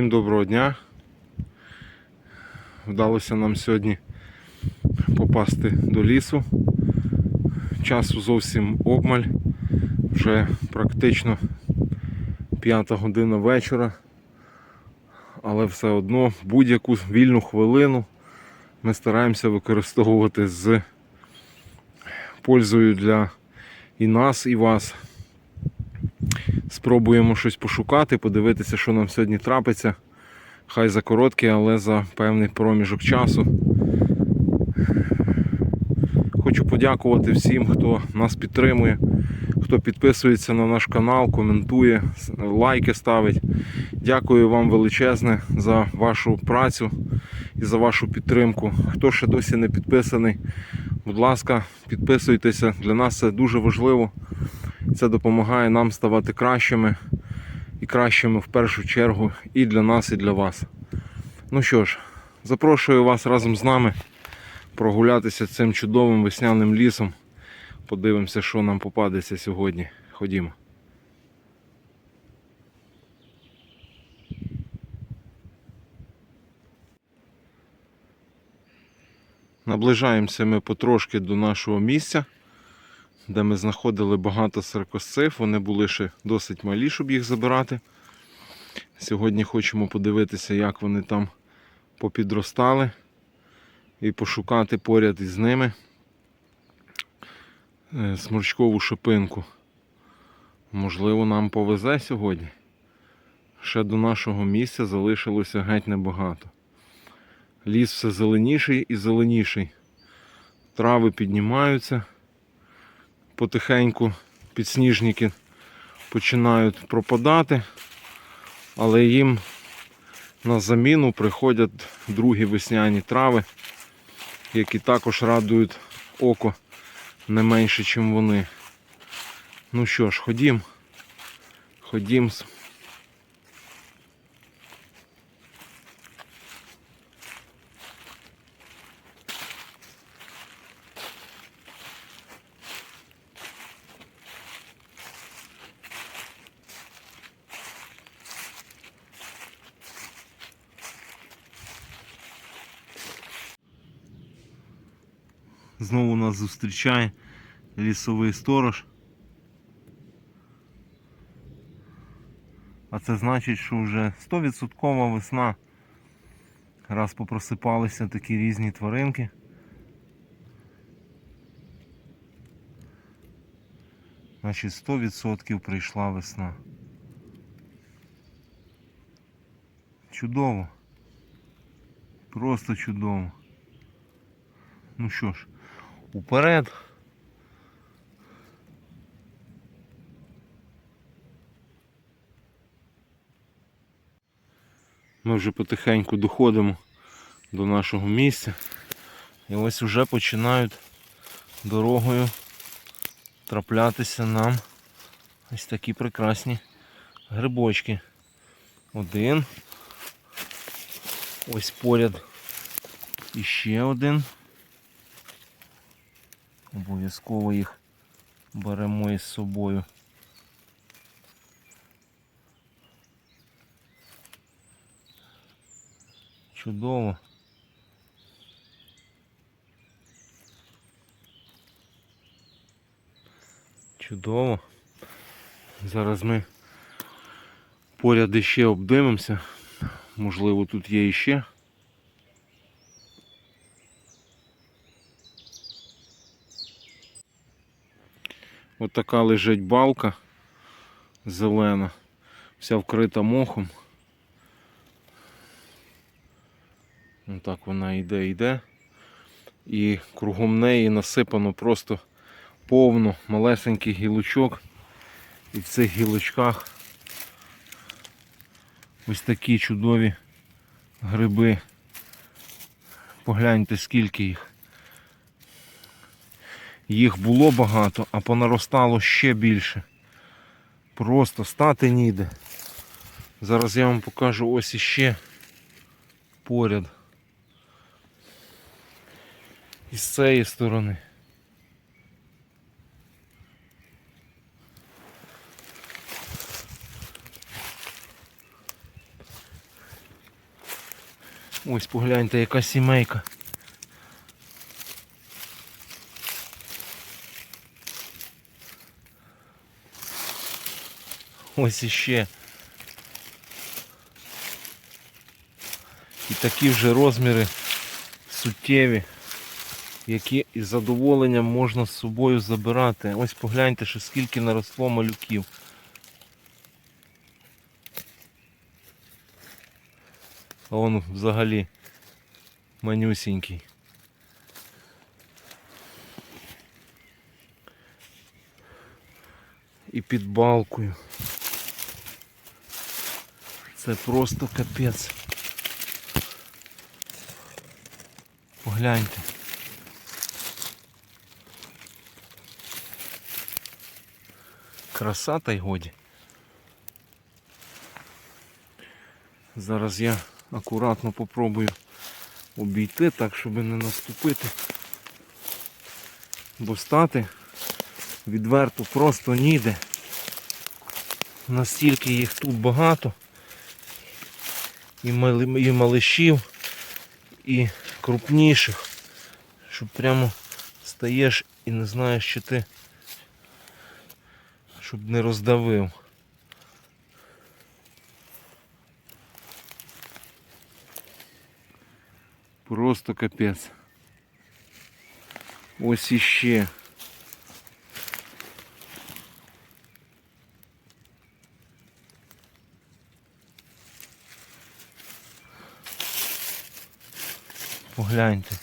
Всім доброго дня. Вдалося нам сьогодні попасти до лісу. Часу зовсім обмаль. Вже практично п'ята година вечора. Але все одно будь-яку вільну хвилину ми стараємося використовувати з пользою для і нас, і вас. Спробуємо щось пошукати, подивитися, що нам сьогодні трапиться. Хай за короткий, але за певний проміжок часу. Хочу подякувати всім, хто нас підтримує, хто підписується на наш канал, коментує, лайки ставить. Дякую вам величезне за вашу працю і за вашу підтримку. Хто ще досі не підписаний, будь ласка, підписуйтеся. Для нас це дуже важливо. Це допомагає нам ставати кращими і кращими в першу чергу і для нас, і для вас. Ну що ж, запрошую вас разом з нами прогулятися цим чудовим весняним лісом. Подивимося, що нам попадеться сьогодні. Ходімо. Наближаємося ми потрошки до нашого місця де ми знаходили багато саркосцив. Вони були ще досить малі, щоб їх забирати. Сьогодні хочемо подивитися, як вони там попідростали і пошукати поряд із ними е, сморчкову шипинку. Можливо, нам повезе сьогодні. Ще до нашого місця залишилося геть небагато. Ліс все зеленіший і зеленіший. Трави піднімаються потихеньку підсніжники починають пропадати, але їм на заміну приходять другі весняні трави, які також радують око не менше, ніж вони. Ну що ж, ходім. Ходім. Знову нас зустрічає лісовий сторож. А це значить, що вже 100% весна. Раз попросипалися такі різні тваринки. Значить 100% прийшла весна. Чудово. Просто чудово. Ну що ж, уперед. Ми вже потихеньку доходимо до нашого місця. І ось вже починають дорогою траплятися нам ось такі прекрасні грибочки. Один. Ось поряд іще один. Обов'язково їх беремо із собою. Чудово. Чудово. Зараз ми поряд іще обдивимося. Можливо, тут є іще. От така лежить балка зелена, вся вкрита мохом. Отак вона йде, йде. І кругом неї насипано просто повно малесеньких гілочок. І в цих гілочках ось такі чудові гриби. Погляньте, скільки їх. Їх було багато, а понаростало ще більше. Просто стати ніде. Зараз я вам покажу ось іще поряд. І з цієї сторони. Ось погляньте, яка сімейка. Ось іще. І такі вже розміри суттєві, які із задоволенням можна з собою забирати. Ось погляньте, що скільки наросло малюків. А он взагалі манюсінький. І під балкою. Це просто капець. Погляньте. Краса та й годі. Зараз я акуратно попробую обійти так, щоб не наступити. Бо стати відверто просто ніде. Настільки їх тут багато. І, мали, і малишів, і крупніших. Що прямо стаєш і не знаєш, що ти щоб не роздавив. Просто капець. Ось іще. Погляньте.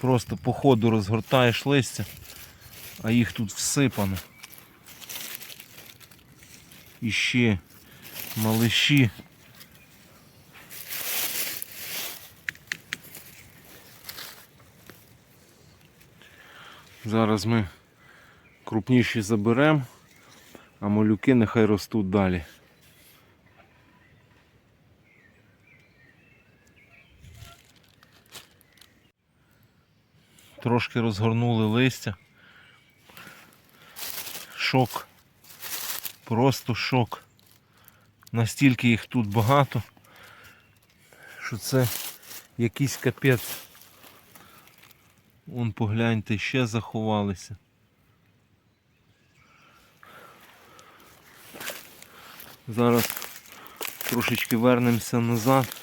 Просто по ходу розгортаєш листя, а їх тут всипано. Іще малиші. Зараз ми крупніші заберемо, а малюки нехай ростуть далі. Трошки розгорнули листя. Шок. Просто шок. Настільки їх тут багато, що це якийсь капець. Вон погляньте, ще заховалися. Зараз трошечки вернемося назад.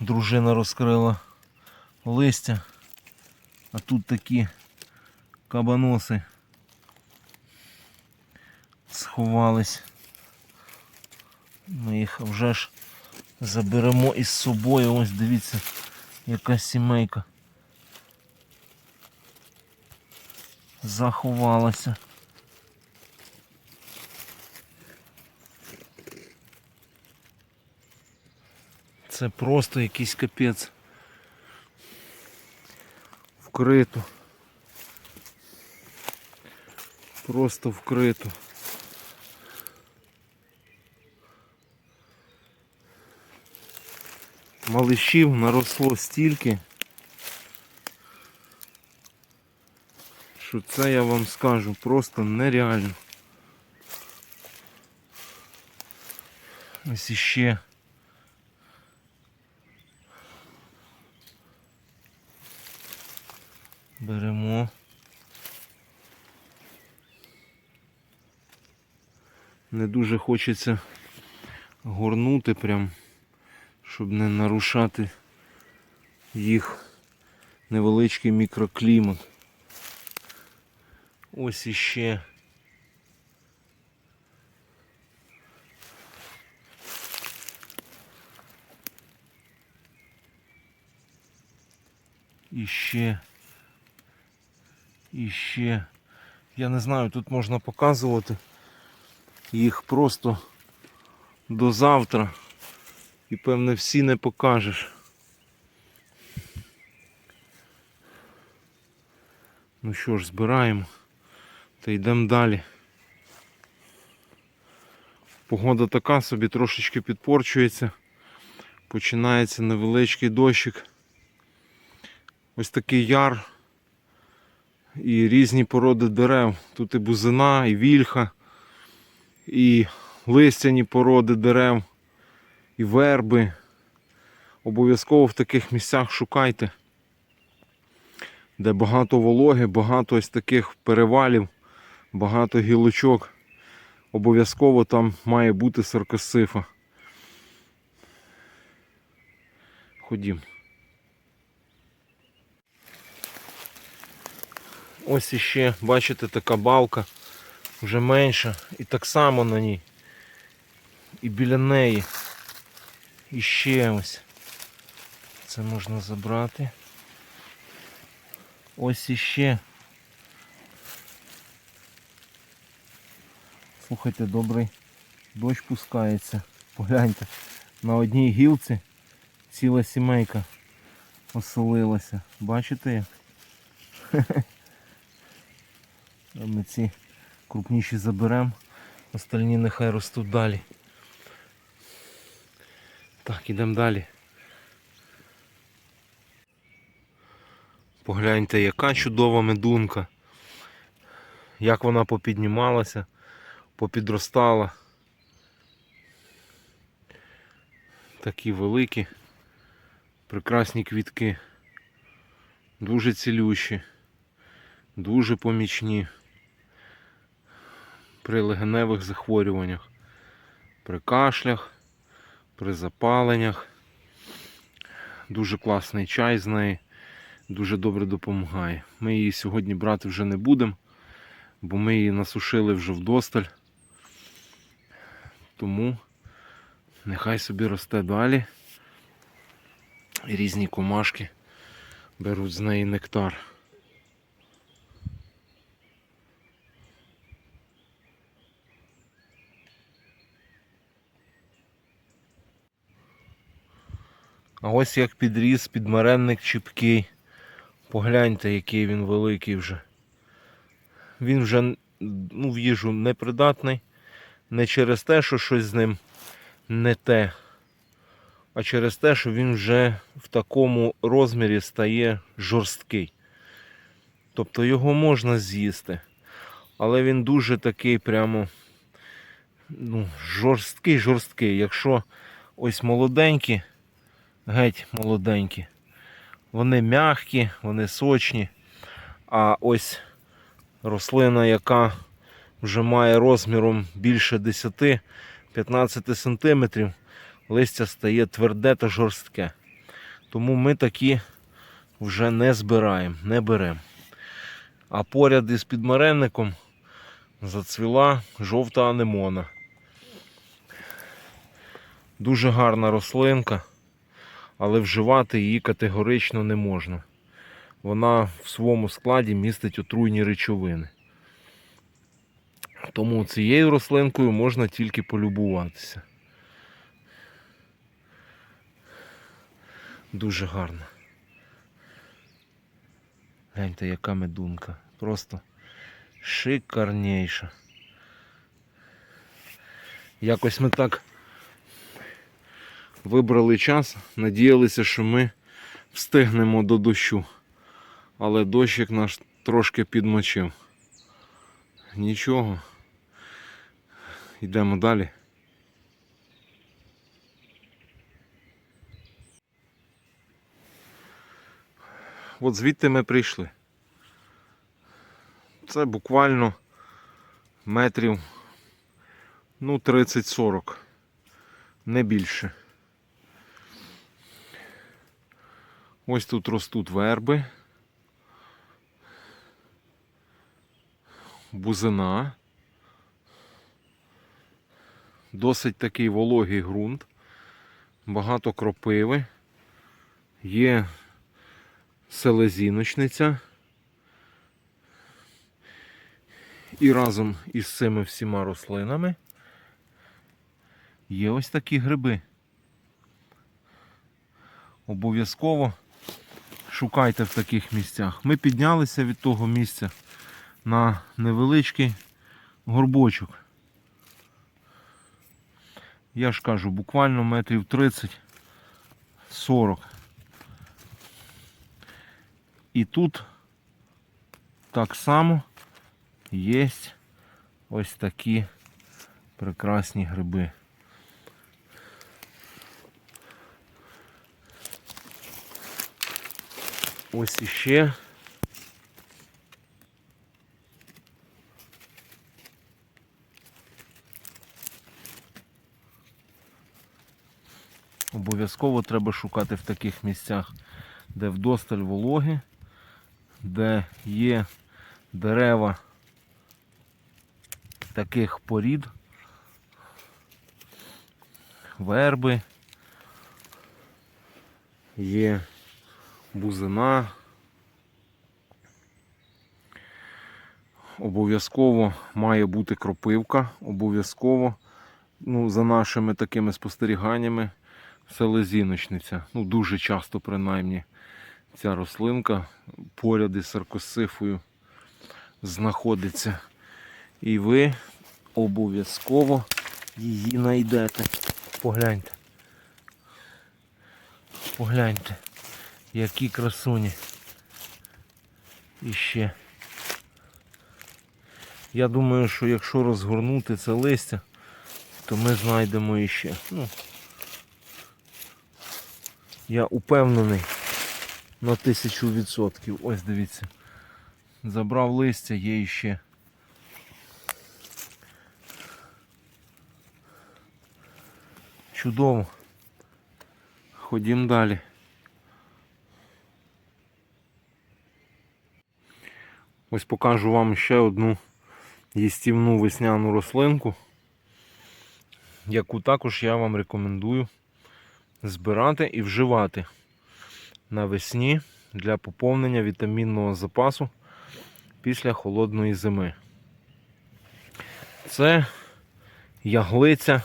Дружина розкрила листя, а тут такі кабаноси сховались. Ми їх вже ж заберемо із собою. Ось дивіться, яка сімейка. Заховалася. Це просто якийсь капець. Вкрито. Просто вкрито. Малишів наросло стільки, що це я вам скажу просто нереально. Ось іще. Беремо. Не дуже хочеться горнути прям, щоб не нарушати їх невеличкий мікроклімат. Ось іще. Іще. Іще. Я не знаю, тут можна показувати їх просто до завтра. І певне всі не покажеш. Ну що ж, збираємо та йдемо далі. Погода така собі трошечки підпорчується. Починається невеличкий дощик. Ось такий яр і різні породи дерев. Тут і бузина, і вільха, і листяні породи дерев, і верби. Обов'язково в таких місцях шукайте, де багато вологи, багато ось таких перевалів, багато гілочок. Обов'язково там має бути саркосифа. Ходім. Ось іще, бачите, така балка вже менша. І так само на ній. І біля неї. І ще ось. Це можна забрати. Ось іще. Слухайте, добрий дощ пускається. Погляньте, на одній гілці ціла сімейка оселилася. Бачите як? Ми ці крупніші заберемо, остальні нехай ростуть далі. Так, ідемо далі. Погляньте, яка чудова медунка. Як вона попіднімалася, попідростала. Такі великі, прекрасні квітки. Дуже цілющі, дуже помічні при легеневих захворюваннях, при кашлях, при запаленнях. Дуже класний чай з неї, дуже добре допомагає. Ми її сьогодні брати вже не будемо, бо ми її насушили вже вдосталь. Тому нехай собі росте далі. Різні комашки беруть з неї нектар. А ось як підріс підмаренник чіпкий. Погляньте, який він великий вже. Він вже ну, в їжу не придатний. Не через те, що щось з ним не те, а через те, що він вже в такому розмірі стає жорсткий. Тобто його можна з'їсти. Але він дуже такий прямо ну, жорсткий, жорсткий. Якщо ось молоденькі, геть молоденькі, вони м'які, вони сочні. А ось рослина, яка вже має розміром більше 10-15 см, листя стає тверде та жорстке. Тому ми такі вже не збираємо, не беремо. А поряд із підмаренником зацвіла жовта анемона. Дуже гарна рослинка, але вживати її категорично не можна. Вона в своєму складі містить отруйні речовини. Тому цією рослинкою можна тільки полюбуватися. Дуже гарна. Гляньте, яка медунка. Просто шикарніша. Якось ми так вибрали час, надіялися, що ми встигнемо до дощу. Але дощик наш трошки підмочив. Нічого. Йдемо далі. От звідти ми прийшли. Це буквально метрів ну 30-40, не більше. Ось тут ростуть верби. Бузина. Досить такий вологий ґрунт, багато кропиви, є селезіночниця. І разом із цими всіма рослинами є ось такі гриби. Обов'язково шукайте в таких місцях. Ми піднялися від того місця на невеличкий горбочок. Я ж кажу, буквально метрів 30-40. І тут так само є ось такі прекрасні гриби. Ось іще. Обов'язково треба шукати в таких місцях, де вдосталь вологи, де є дерева таких порід, верби, є бузина. Обов'язково має бути кропивка, обов'язково, ну, за нашими такими спостеріганнями, селезіночниця. Ну, дуже часто, принаймні, ця рослинка поряд із саркосифою знаходиться. І ви обов'язково її знайдете. Погляньте. Погляньте, які красуні. І ще. Я думаю, що якщо розгорнути це листя, то ми знайдемо іще. Ну, я упевнений на тисячу відсотків. Ось дивіться. Забрав листя, є іще. Чудово. Ходім далі. Ось покажу вам ще одну їстівну весняну рослинку, яку також я вам рекомендую збирати і вживати навесні для поповнення вітамінного запасу після холодної зими. Це яглиця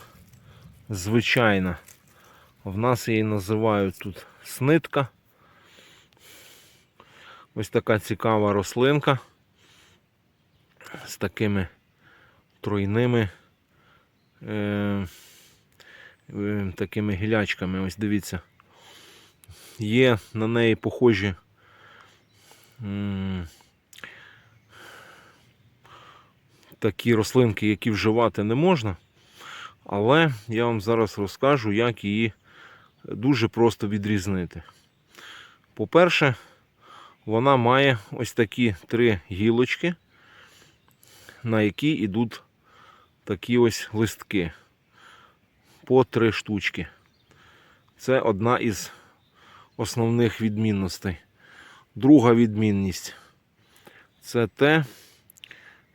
звичайна. В нас її називають тут снитка. Ось така цікава рослинка з такими тройними е, е, такими гілячками. Ось дивіться. Є на неї похожі такі рослинки, які вживати не можна. Але я вам зараз розкажу, як її дуже просто відрізнити. По-перше, вона має ось такі три гілочки, на які йдуть такі ось листки по три штучки. Це одна із основних відмінностей. Друга відмінність це те,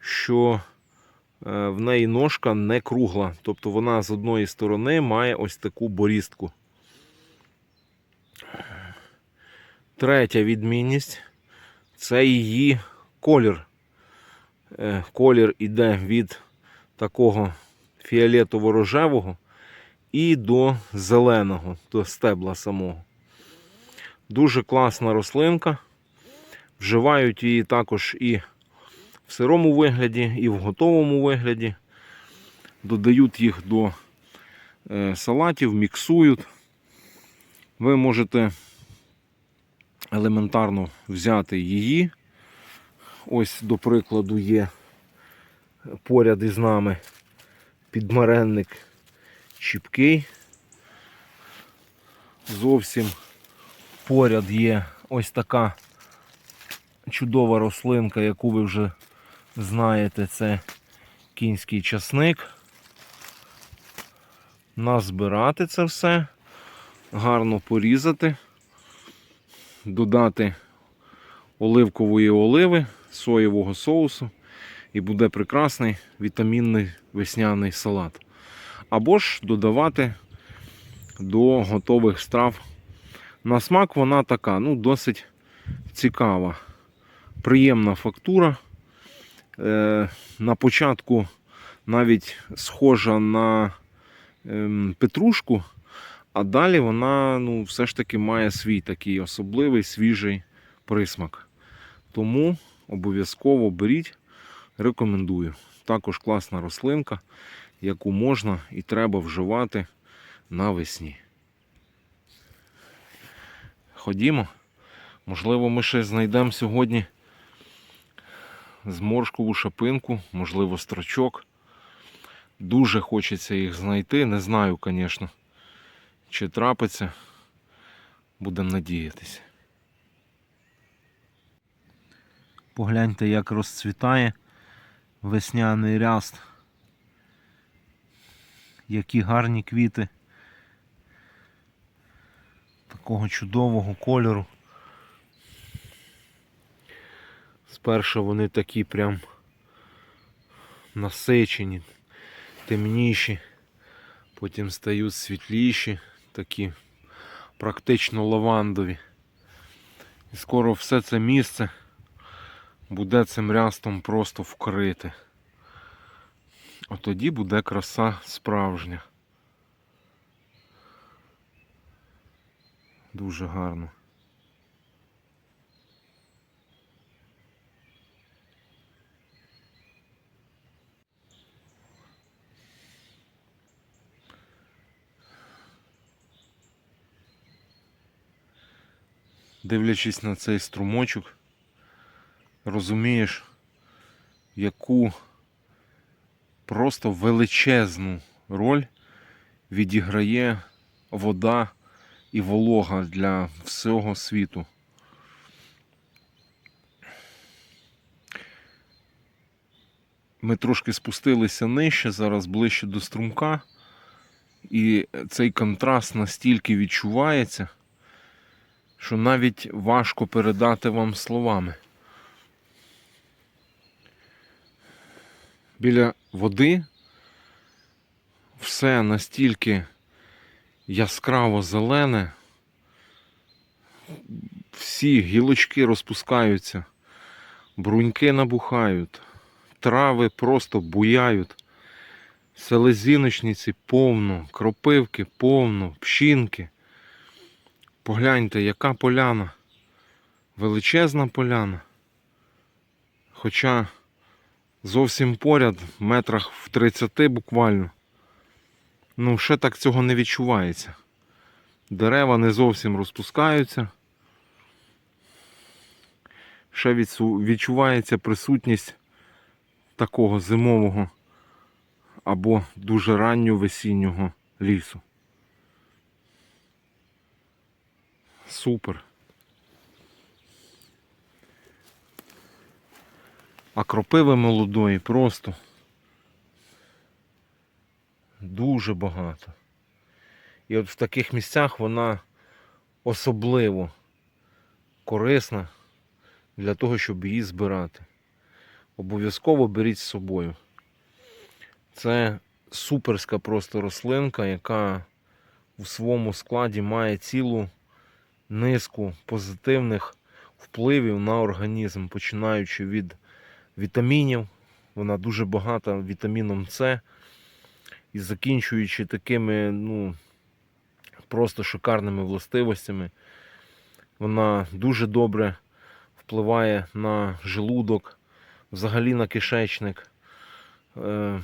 що е, в неї ножка не кругла. Тобто вона з одної сторони має ось таку борістку. Третя відмінність це її колір. Е, Колір іде від такого фіолетово-рожевого і до зеленого, до стебла самого. Дуже класна рослинка. Вживають її також і в сирому вигляді, і в готовому вигляді. Додають їх до е, салатів, міксують. Ви можете елементарно взяти її. Ось, до прикладу, є поряд із нами підмаренник чіпкий. Зовсім поряд є ось така чудова рослинка, яку ви вже знаєте, це кінський часник. Назбирати це все, гарно порізати, додати оливкової оливи, соєвого соусу і буде прекрасний вітамінний весняний салат. Або ж додавати до готових страв. На смак вона така, ну, досить цікава, приємна фактура. Е, на початку навіть схожа на ем, петрушку, а далі вона ну, все ж таки має свій такий особливий свіжий присмак. Тому обов'язково беріть, рекомендую. Також класна рослинка, яку можна і треба вживати навесні. Ходімо. Можливо, ми ще знайдемо сьогодні зморшкову шапинку, можливо, строчок. Дуже хочеться їх знайти. Не знаю, звісно, чи трапиться. Будемо надіятися. Погляньте, як розцвітає весняний ряст. Які гарні квіти такого чудового кольору. Спершу вони такі прям насичені, темніші, потім стають світліші, такі практично лавандові. І скоро все це місце буде цим рястом просто вкрите. От тоді буде краса справжня. Дуже гарно. Дивлячись на цей струмочок, розумієш, яку просто величезну роль відіграє вода і волога для всього світу. Ми трошки спустилися нижче, зараз ближче до струмка, і цей контраст настільки відчувається, що навіть важко передати вам словами. Біля води все настільки яскраво зелене, всі гілочки розпускаються, бруньки набухають, трави просто буяють, селезіночниці повно, кропивки повно, пщінки. Погляньте, яка поляна, величезна поляна. Хоча зовсім поряд, метрах в 30 буквально. Ну, ще так цього не відчувається. Дерева не зовсім розпускаються. Ще відчувається присутність такого зимового або дуже раннього весіннього лісу. Супер. А кропиви молодої просто дуже багато. І от в таких місцях вона особливо корисна для того, щоб її збирати. Обов'язково беріть з собою. Це суперська просто рослинка, яка в своєму складі має цілу низку позитивних впливів на організм, починаючи від вітамінів. Вона дуже багата вітаміном С і закінчуючи такими, ну, просто шикарними властивостями. Вона дуже добре впливає на желудок, взагалі на кишечник. Е,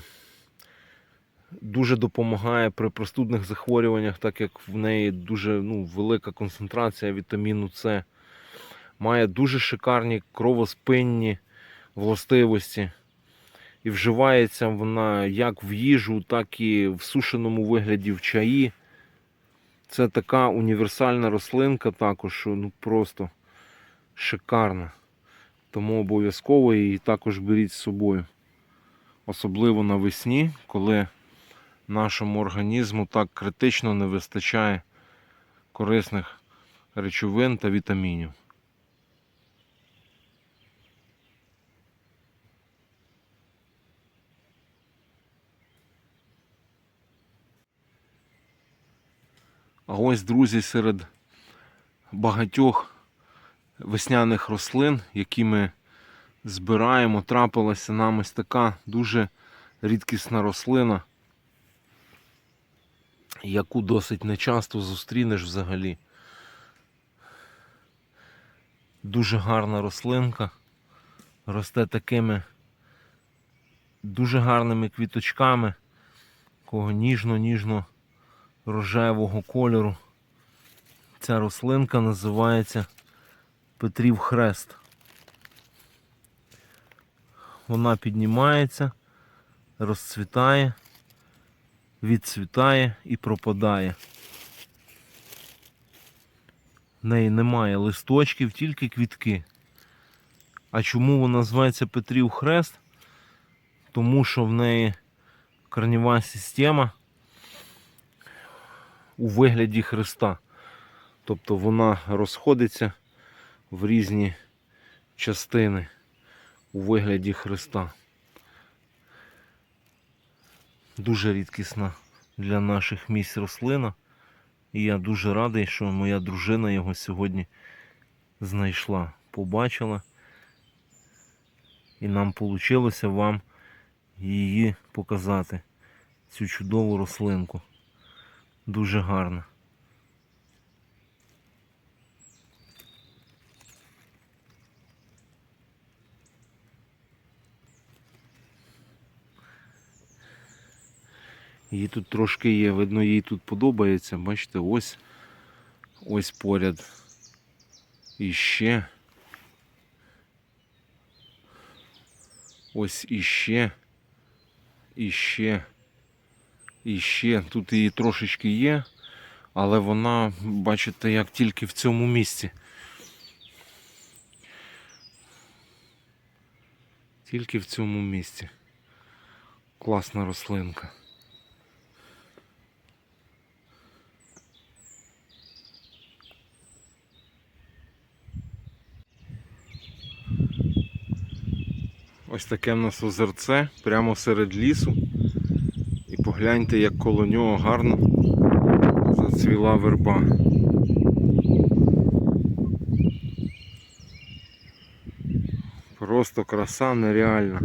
Дуже допомагає при простудних захворюваннях, так як в неї дуже ну, велика концентрація вітаміну С. Має дуже шикарні кровоспинні властивості. І вживається вона як в їжу, так і в сушеному вигляді в чаї. Це така універсальна рослинка також, що ну просто шикарна. Тому обов'язково її також беріть з собою. Особливо навесні, коли нашому організму так критично не вистачає корисних речовин та вітамінів. А ось, друзі, серед багатьох весняних рослин, які ми збираємо, трапилася нам ось така дуже рідкісна рослина, яку досить нечасто зустрінеш взагалі. Дуже гарна рослинка. Росте такими дуже гарними квіточками, такого ніжно-ніжно рожевого кольору. Ця рослинка називається Петрів Хрест. Вона піднімається, розцвітає, відцвітає і пропадає. В неї немає листочків, тільки квітки. А чому вона називається Петрів Хрест? Тому що в неї корнева система у вигляді хреста. Тобто вона розходиться в різні частини у вигляді хреста. Дуже рідкісна для наших місць рослина. І я дуже радий, що моя дружина його сьогодні знайшла, побачила. І нам вийшло вам її показати. Цю чудову рослинку. Дуже гарна. Її тут трошки є, видно, їй тут подобається. Бачите, ось ось поряд. І ще. Ось іще. Іще. Іще. Тут її трошечки є, але вона, бачите, як тільки в цьому місці. Тільки в цьому місці. Класна рослинка. Ось таке в нас озерце прямо серед лісу. Погляньте, як коло нього гарно зацвіла верба. Просто краса нереальна.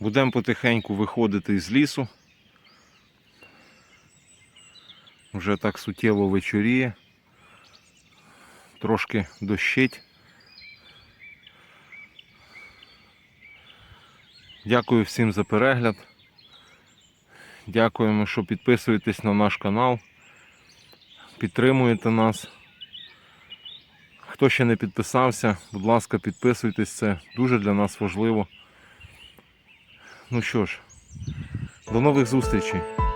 Будемо потихеньку виходити із лісу. Вже так суттєво вечоріє. Трошки дощить. Дякую всім за перегляд. Дякуємо, що підписуєтесь на наш канал. Підтримуєте нас. Хто ще не підписався, будь ласка, підписуйтесь, це дуже для нас важливо. Ну що ж, до нових зустрічей.